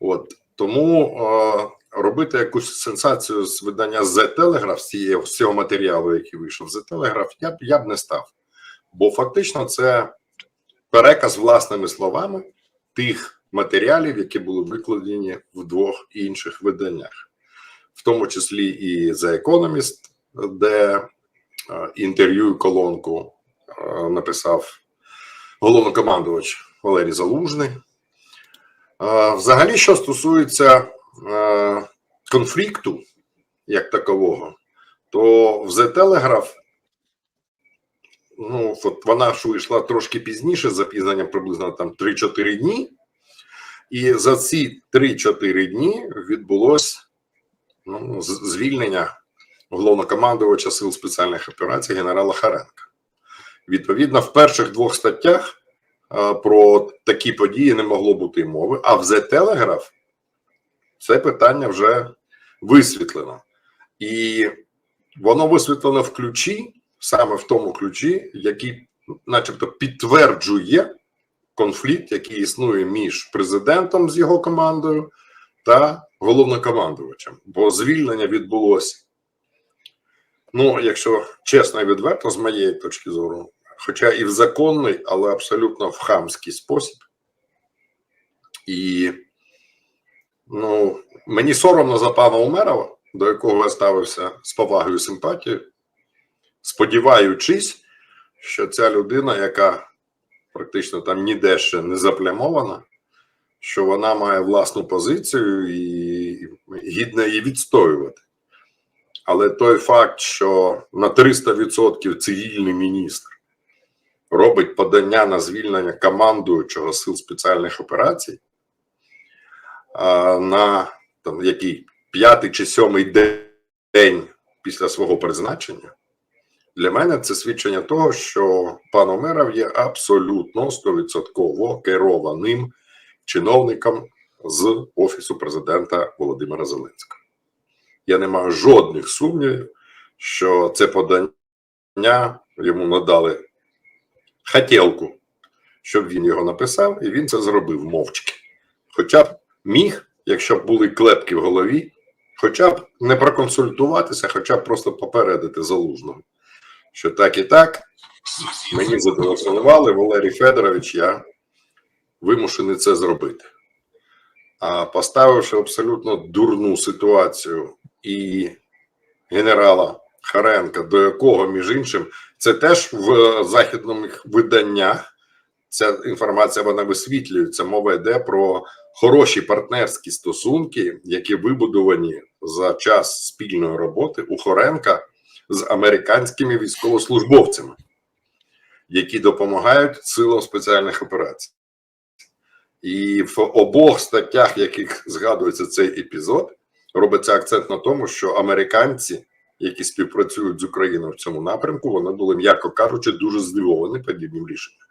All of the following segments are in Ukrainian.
От тому е, робити якусь сенсацію з видання The Telegraph, з цього матеріалу, який вийшов The Telegraph, я б я б не став. Бо фактично це переказ власними словами тих матеріалів, які були викладені в двох інших виданнях, в тому числі і The Economist, де е, інтерв'ю колонку е, написав головнокомандувач Валерій Залужний. Взагалі, що стосується е, конфлікту як такового, то в The Telegraph, ну, от вона ж вийшла трошки пізніше, з приблизно там 3-4 дні. І за ці 3-4 дні відбулось ну, звільнення головнокомандувача сил спеціальних операцій генерала Харенка. Відповідно, в перших двох статтях про такі події не могло бути мови, а в The Telegraph це питання вже висвітлено. І воно висвітлено в ключі, саме в тому ключі, який, начебто, підтверджує конфлікт, який існує між президентом з його командою та головнокомандувачем. Бо звільнення відбулося, ну, якщо чесно і відверто, з моєї точки зору, хоча і в законний, але абсолютно в хамський спосіб. І ну, мені соромно за пана Умерова, до якого я ставився з повагою і симпатією, сподіваючись, що ця людина, яка практично там ніде ще не заплямована, що вона має власну позицію і гідно її відстоювати. Але той факт, що на 300% цивільний міністр робить подання на звільнення командуючого сил спеціальних операцій, на там, який п'ятий чи сьомий день після свого призначення, для мене це свідчення того, що пан Омеров є абсолютно стовідсотково керованим чиновником з офісу президента Володимира Зеленського. Я не маю жодних сумнівів, що це подання йому надали хотілку, щоб він його написав, і він це зробив мовчки. Хоча б міг, якщо б були клепки в голові, хоча б не проконсультуватися, хоча б просто попередити залужного, що так і так, мені зателефонували, Валерій Федорович, я вимушений це зробити. А поставивши абсолютно дурну ситуацію і генерала Харенка, до якого, між іншим, це теж в західних виданнях ця інформація вона висвітлюється. Мова йде про хороші партнерські стосунки, які вибудовані за час спільної роботи у Хоренка з американськими військовослужбовцями, які допомагають силам спеціальних операцій. І в обох статтях, яких згадується цей епізод, робиться акцент на тому, що американці, які співпрацюють з Україною в цьому напрямку, вони були, м'яко кажучи, дуже здивовані подібним рішенням.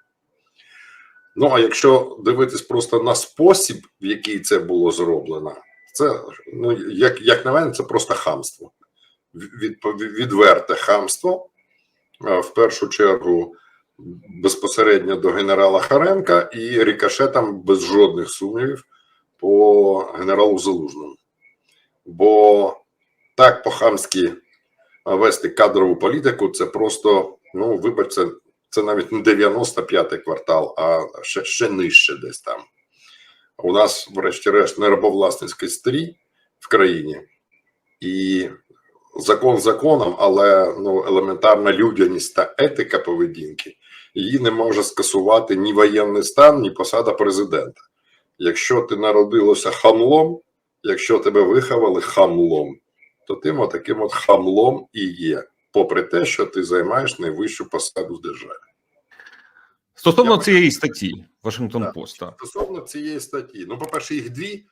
Ну а якщо дивитись просто на спосіб, в який це було зроблено, це ну як, як на мене, це просто хамство, від, відверте хамство. В першу чергу безпосередньо до генерала Харенка і рікошетом без жодних сумнівів по генералу Залужному. Бо так по-хамськи вести кадрову політику це просто, ну, вибачте, це навіть не 95-й квартал, а ще, ще нижче десь там. У нас, врешті-решт, не рабовласницький стрій в країні, і закон законом, але ну, елементарна людяність та етика поведінки її не може скасувати ні воєнний стан, ні посада президента. Якщо ти народилося хамлом, якщо тебе виховали хамлом, то тим отаким от хамлом і є, попри те, що ти займаєш найвищу посаду в державі. Стосовно Я цієї статті Вашингтон Так. Пост. Стосовно цієї статті, ну, по-перше, їх дві.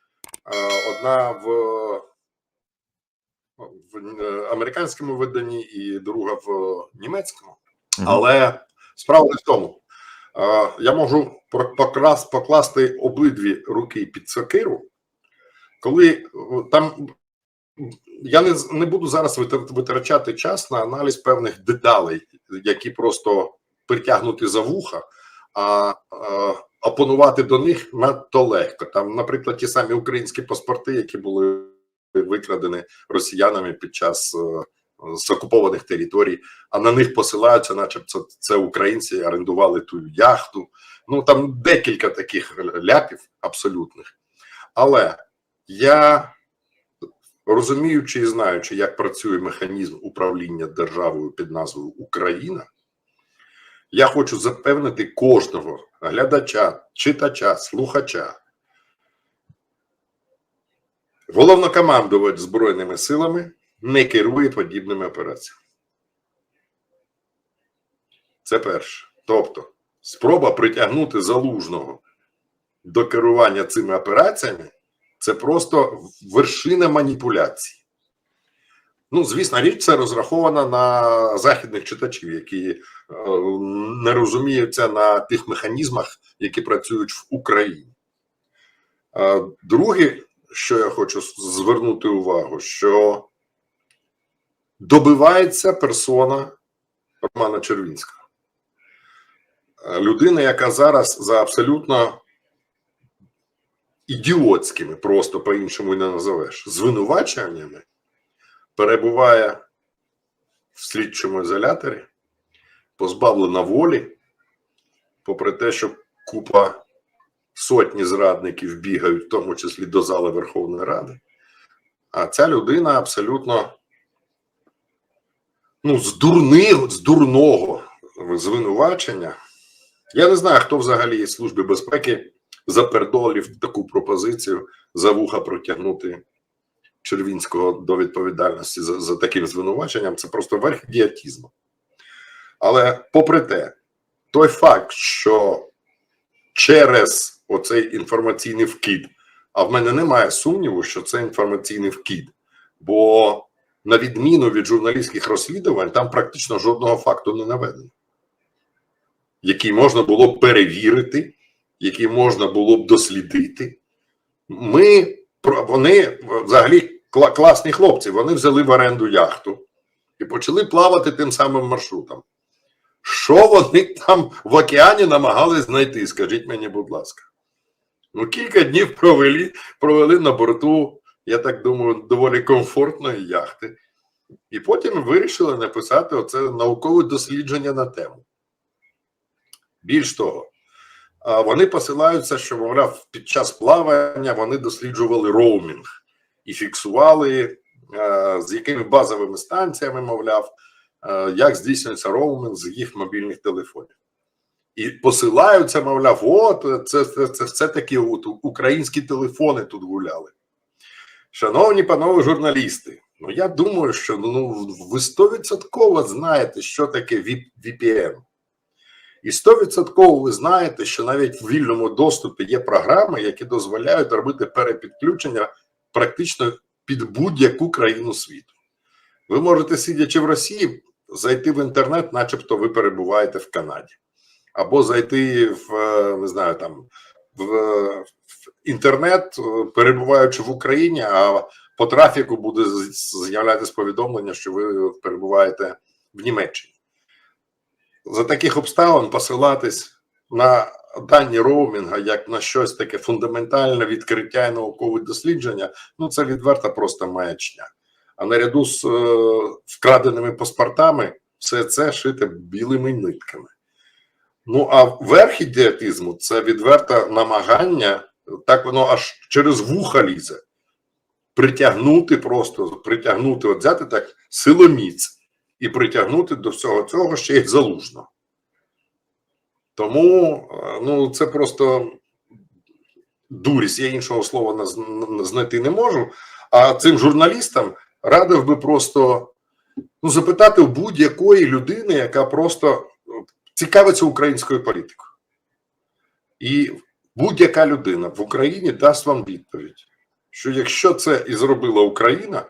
Одна в, в е, американському виданні і друга в німецькому. Мгм. Але справа не в тому. Я можу покласти обидві руки під сокиру, коли там я не, не буду зараз витр- витрачати час на аналіз певних деталей, які просто притягнуті за вуха, а е, опонувати до них надто легко. Там, наприклад, ті самі українські паспорти, які були викрадені росіянами під час е, з окупованих територій, а на них посилаються, начебто це українці орендували ту яхту. Ну там декілька таких ляпів абсолютних. Але я розуміючи і знаючи, як працює механізм управління державою під назвою Україна, я хочу запевнити кожного глядача, читача, слухача. Головнокомандувач Збройними силами не керує подібними операціями. Це перше. Тобто, спроба притягнути залужного до керування цими операціями це просто вершина маніпуляції. Ну, звісно, річ це розрахована на західних читачів, які е, не розуміються на тих механізмах, які працюють в Україні. Е, друге, що я хочу звернути увагу, що добивається персона Романа Червінського. Людина, яка зараз за абсолютно ідіотськими, просто по-іншому не називеш, звинуваченнями перебуває в слідчому ізоляторі, позбавлена волі, попри те, що купа сотні зрадників бігають, в тому числі до зали Верховної Ради. А ця людина абсолютно ну, з дурного, з дурного звинувачення. Я не знаю, хто взагалі із Служби безпеки запердолів таку пропозицію за вуха протягнути Червінського до відповідальності за, за таким звинуваченням. Це просто верх ідіотізму. Але попри те, той факт, що через оцей інформаційний вкид, а в мене немає сумніву, що це інформаційний вкид, бо на відміну від журналістських розслідувань, там практично жодного факту не наведено, який можна було перевірити, який можна було б дослідити. Ми вони взагалі класні хлопці. Вони взяли в оренду яхту і почали плавати тим самим маршрутом. Що вони там в океані намагались знайти? Скажіть мені, будь ласка. Ну, кілька днів провели, провели на борту, я так думаю, доволі комфортної яхти. І потім вирішили написати оце наукове дослідження на тему. Більш того, вони посилаються, що, мовляв, під час плавання вони досліджували роумінг і фіксували, е, з якими базовими станціями, мовляв, е, як здійснюється роумінг з їх мобільних телефонів. І посилаються, мовляв, от це, це, це, це такі от українські телефони тут гуляли. Шановні панове журналісти, ну я думаю, що ну, ви стовідсотково знаєте, що таке VPN. І 100% ви знаєте, що навіть в вільному доступі є програми, які дозволяють робити перепідключення практично під будь-яку країну світу. Ви можете, сидячи в Росії, зайти в інтернет, начебто ви перебуваєте в Канаді, або зайти в е, не знаю там в, в інтернет, е, перебуваючи в Україні, а по трафіку буде з'являтися повідомлення, що ви перебуваєте в Німеччині за таких обставин посилатись на дані роумінга як на щось таке фундаментальне відкриття і наукове дослідження, ну це відверта просто маячня. А наряду з е, вкраденими паспортами все це шите білими нитками. Ну а верх ідіотизму це відверте намагання, так воно аж через вуха лізе. Притягнути просто, притягнути, от взяти так силоміць і притягнути до всього цього ще й залужно. Тому ну, це просто дурість, я іншого слова знайти не можу. А цим журналістам радив би просто ну, запитати у будь-якої людини, яка просто цікавиться українською політикою. І будь-яка людина в Україні дасть вам відповідь, що якщо це і зробила Україна,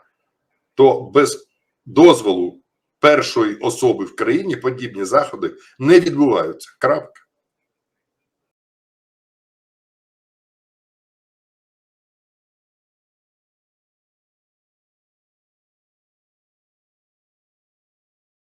то без дозволу першої особи в країні подібні заходи не відбуваються. Крапка.